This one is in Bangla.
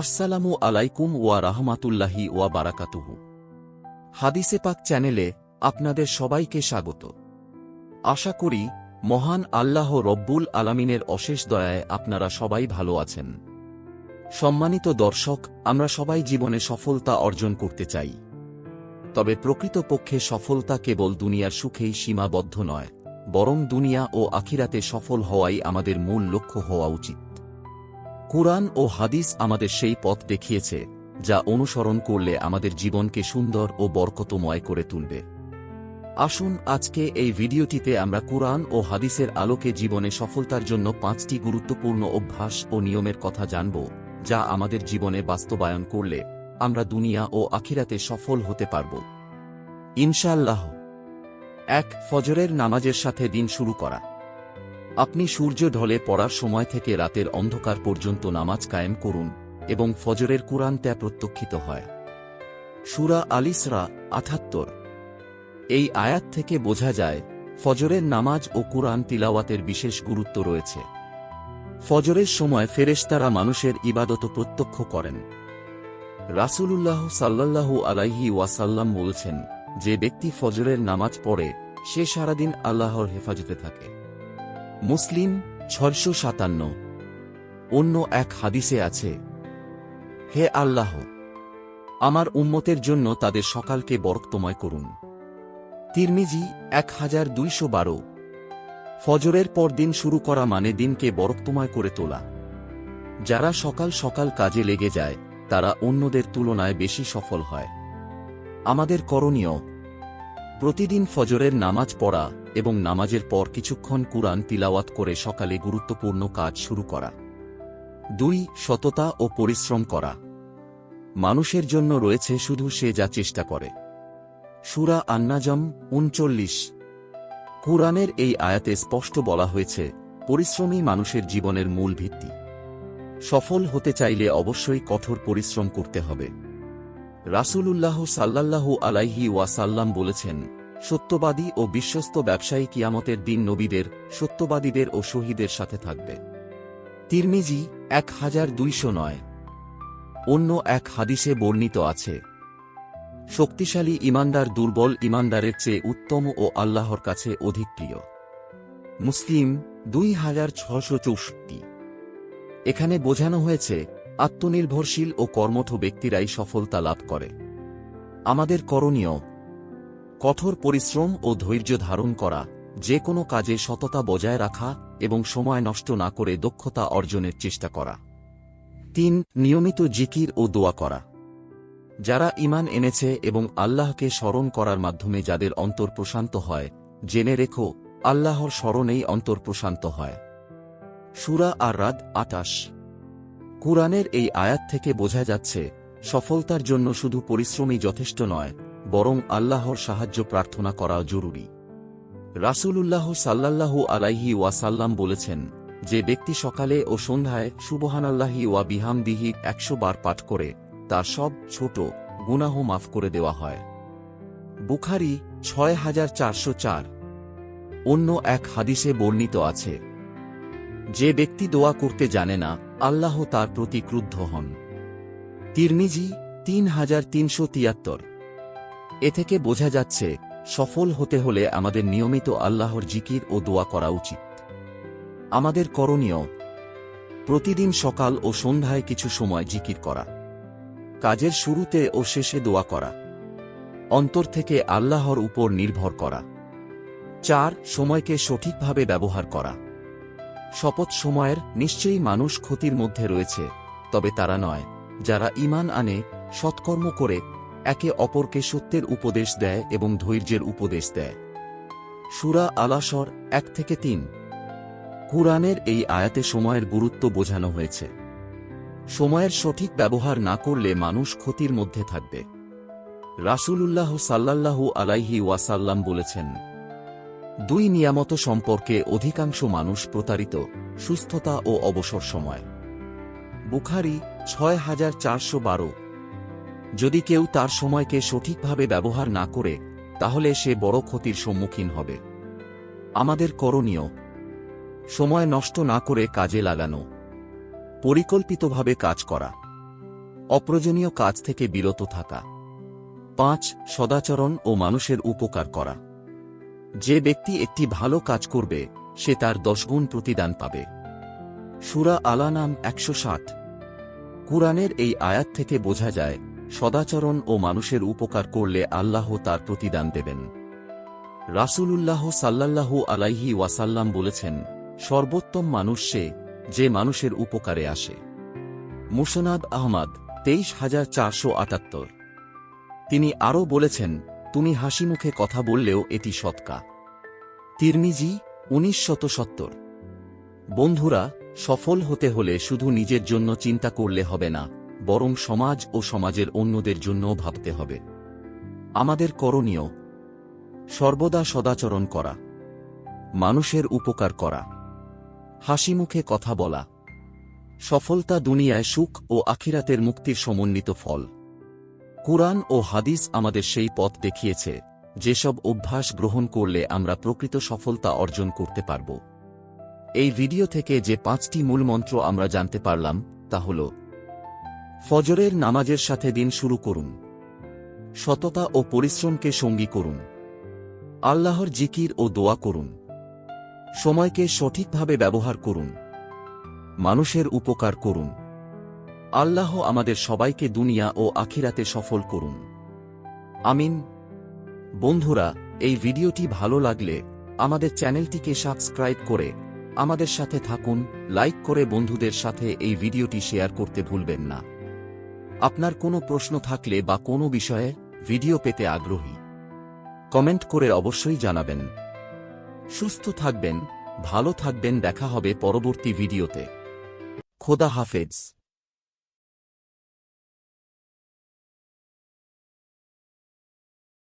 আসসালামু আলাইকুম ওয়া রাহমাতুল্লাহি ওয়া বারাকাতুহু। হাদিসে পাক চ্যানেলে আপনাদের সবাইকে স্বাগত। আশা করি মহান আল্লাহ রব্বুল আলামিনের অশেষ দয়ায় আপনারা সবাই ভালো আছেন। সম্মানিত দর্শক, আমরা সবাই জীবনে সফলতা অর্জন করতে চাই। তবে প্রকৃতপক্ষে সফলতা কেবল দুনিয়ার সুখেই সীমাবদ্ধ নয়, বরং দুনিয়া ও আখিরাতে সফল হওয়াই আমাদের মূল লক্ষ্য হওয়া উচিত। কুরআন ও হাদিস আমাদের সেই পথ দেখিয়েছে, যা অনুসরণ করলে আমাদের জীবনকে সুন্দর ও বরকতময় করে তুলবে। আসুন আজকে এই ভিডিওটিতে আমরা কুরআন ও হাদিসের আলোকে জীবনে সফলতার জন্য পাঁচটি গুরুত্বপূর্ণ অভ্যাস ও নিয়মের কথা জানব, যা আমাদের জীবনে বাস্তবায়ন করলে আমরা দুনিয়া ও আখিরাতে সফল হতে পারব। ইনশাআল্লাহ। এক, ফজরের নামাজের সাথে দিন শুরু করা। আপনি সূর্য ঢলে পড়ার সময় থেকে রাতের অন্ধকার পর্যন্ত নামাজ কায়েম করুন এবং ফজরের কুরআন ত্যা প্রত্যক্ষিত হয়। সুরা আলিসরা আঠাত্তর। এই আয়াত থেকে বোঝা যায়, ফজরের নামাজ ও কুরআন তিলাওয়াতের বিশেষ গুরুত্ব রয়েছে। ফজরের সময় ফেরেশতারা মানুষের ইবাদত প্রত্যক্ষ করেন। রাসূলুল্লাহ সাল্লাল্লাহু আলাইহি ওয়াসাল্লাম বলছেন, যে ব্যক্তি ফজরের নামাজ পড়ে, সে সারাদিন আল্লাহর হেফাজতে থাকে। মুসলিম, ছয়শো সাতান্ন। অন্য এক হাদিসে আছে, হে আল্লাহ, আমার উম্মতের জন্য তাদের সকালকে বরক্তময় করুন। তিরমিজি এক হাজার দুইশো বারো। ফজরের পর দিন শুরু করা মানে দিনকে বরক্তময় করে তোলা। যারা সকাল সকাল কাজে লেগে যায়, তারা অন্যদের তুলনায় বেশি সফল হয়। আমাদের করণীয়, প্রতিদিন ফজরের নামাজ পড়া এবং নামাজের পর কিছুক্ষণ কুরআন তিলাওয়াত করে সকালে গুরুত্বপূর্ণ কাজ শুরু করা। দুই, সততা ও পরিশ্রম করা। মানুষের জন্য রয়েছে শুধু সে যা চেষ্টা করে। সুরা আন্নাজম উনচল্লিশ। কুরআনের এই আয়াতে স্পষ্ট বলা হয়েছে, পরিশ্রমই মানুষের জীবনের মূল ভিত্তি। সফল হতে চাইলে অবশ্যই কঠোর পরিশ্রম করতে হবে। রাসূলুল্লাহ সাল্লাল্লাহু আলাইহি ওয়াসাল্লাম বলেছেন সত্যবাদী ও বিশ্বস্ত ব্যবসায়ী কিয়ামতের দিন নবীদের, সত্যবাদীদের ও শহীদের সাথে থাকবে। তিরমিজি, এক হাজার দুইশো নয়। অন্য এক হাদিসে বর্ণিত আছে, শক্তিশালী ইমানদার দুর্বল ইমানদারের চেয়ে উত্তম ও আল্লাহর কাছে অধিক প্রিয়। মুসলিম, দুই হাজার ছশো চৌষট্টি। এখানে বোঝানো হয়েছে, আত্মনির্ভরশীল ও কর্মঠ ব্যক্তিরাই সফলতা লাভ করে। আমাদের করণীয় কঠোর পরিশ্রম ও ধৈর্য ধারণ করা, যে কোনো কাজে সততা বজায় রাখা এবং সময় নষ্ট না করে দক্ষতা অর্জনের চেষ্টা করা। তিন, নিয়মিত জিকির ও দোয়া করা। যারা ইমান এনেছে এবং আল্লাহকে স্মরণ করার মাধ্যমে যাদের অন্তর প্রশান্ত হয়, জেনে রেখো, আল্লাহর স্মরণেই অন্তর প্রশান্ত হয়। সুরা আর রাত আটাশ কুরআনের এই আয়াত থেকে বোঝা যাচ্ছে, সফলতার জন্য শুধু পরিশ্রমই যথেষ্ট নয় বরং আল্লাহর সাহায্য প্রার্থনা করাও জরুরি। রাসূলুল্লাহ সাল্লাল্লাহু আলাইহি ওয়াসাল্লাম বলেছেন যে ব্যক্তি সকালে ও সন্ধ্যায় সুবহানাল্লাহি ওয়া বিহামদিহি একশো বার পাঠ করে, তার সব ছোট গুনাহ মাফ করে দেওয়া হয়। বুখারি ছয় হাজার চারশো চার। অন্য এক হাদিসে বর্ণিত আছে, যে ব্যক্তি দোয়া করতে জানে না, আল্লাহ তার প্রতি ক্রুদ্ধ হন। তিরমিজি তিন হাজার তিনশো তিয়াত্তর। এ থেকে বোঝা যাচ্ছে, সফল হতে হলে আমাদের নিয়মিত আল্লাহর জিকির ও দোয়া করা উচিত। আমাদের করণীয়, প্রতিদিন সকাল ও সন্ধ্যায় কিছু সময় জিকির করা। কাজের শুরুতে ও শেষে দোয়া করা। অন্তর থেকে আল্লাহর উপর নির্ভর করা। চার, সময়কে সঠিকভাবে ব্যবহার করা। শপথ সময়ের নিশ্চয়ই মানুষ ক্ষতির মধ্যে রয়েছে, তবে তারা নয়, যারা ইমান আনে, সৎকর্ম করে একে অপরকে সত্যের উপদেশ দেয় এবং ধৈর্যের উপদেশ দেয়। সুরা আলাসর এক থেকে তিন। কুরআনের এই আয়াতে সময়ের গুরুত্ব বোঝানো হয়েছে। সময়ের সঠিক ব্যবহার না করলে মানুষ ক্ষতির মধ্যে থাকবে। রাসূলুল্লাহ সাল্লাল্লাহু আলাইহি ওয়াসাল্লাম বলেছেন, দুই নিয়ামত সম্পর্কে অধিকাংশ মানুষ প্রতারিত, সুস্থতা ও অবসর সময়। বুখারি ছয় হাজার চারশো বারো। যদি কেউ তার সময়কে সঠিকভাবে ব্যবহার না করে, তাহলে সে বড় ক্ষতির সম্মুখীন হবে। আমাদের করণীয়, সময় নষ্ট না করে কাজে লাগানো। পরিকল্পিতভাবে কাজ করা। অপ্রয়োজনীয় কাজ থেকে বিরত থাকা। পাঁচ, সদাচরণ ও মানুষের উপকার করা। যে ব্যক্তি একটি ভালো কাজ করবে, সে তার দশগুণ প্রতিদান পাবে। সুরা আলা নাম একশো ষাট। কুরআনের এই আয়াত থেকে বোঝা যায় সদাচরণ ও মানুষের উপকার করলে আল্লাহ তার প্রতিদান দেবেন। রাসূলুল্লাহ সাল্লাল্লাহু আলাইহি ওয়াসাল্লাম বলেছেন, সর্বোত্তম মানুষ সে যে মানুষের উপকারে আসে। মুসনাদ আহমদ, তেইশ হাজার চারশো আটাত্তর। তিনি আরও বলেছেন, তুমি হাসিমুখে কথা বললেও এটি সৎকা। তিরমিজি উনিশ শত সত্তর। বন্ধুরা, সফল হতে হলে শুধু নিজের জন্য চিন্তা করলে হবে না। বরং সমাজ ও সমাজের অন্যদের জন্যও ভাবতে হবে। আমাদের করণীয়, সর্বদা সদাচরণ করা, মানুষের উপকার করা। হাসিমুখে কথা বলা, সফলতা দুনিয়ায় সুখ ও আখিরাতের মুক্তির সমন্বিত ফল। কুরআন ও হাদিস আমাদের সেই পথ দেখিয়েছে, যেসব অভ্যাস গ্রহণ করলে আমরা প্রকৃত সফলতা অর্জন করতে পারব। এই ভিডিও থেকে যে পাঁচটি মূলমন্ত্র আমরা জানতে পারলাম, তা হল ফজরের নামাজের সাথে দিন শুরু করুন। সততা ও পরিশ্রমকে সঙ্গী করুন। আল্লাহর জিকির ও দোয়া করুন। সময়কে সঠিকভাবে ব্যবহার করুন। মানুষের উপকার করুন। আল্লাহ আমাদের সবাইকে দুনিয়া ও আখিরাতে সফল করুন। আমিন। বন্ধুরা, এই ভিডিওটি ভালো লাগলে আমাদের চ্যানেলটিকে সাবস্ক্রাইব করে আমাদের সাথে থাকুন, লাইক করে বন্ধুদের সাথে এই ভিডিওটি শেয়ার করতে ভুলবেন না। আপনার কোনো প্রশ্ন থাকলে বা কোনো বিষয়ে ভিডিও পেতে আগ্রহী, কমেন্ট করে অবশ্যই জানাবেন। সুস্থ থাকবেন, ভালো থাকবেন, দেখা হবে পরবর্তী ভিডিওতে। খোদা হাফেজ।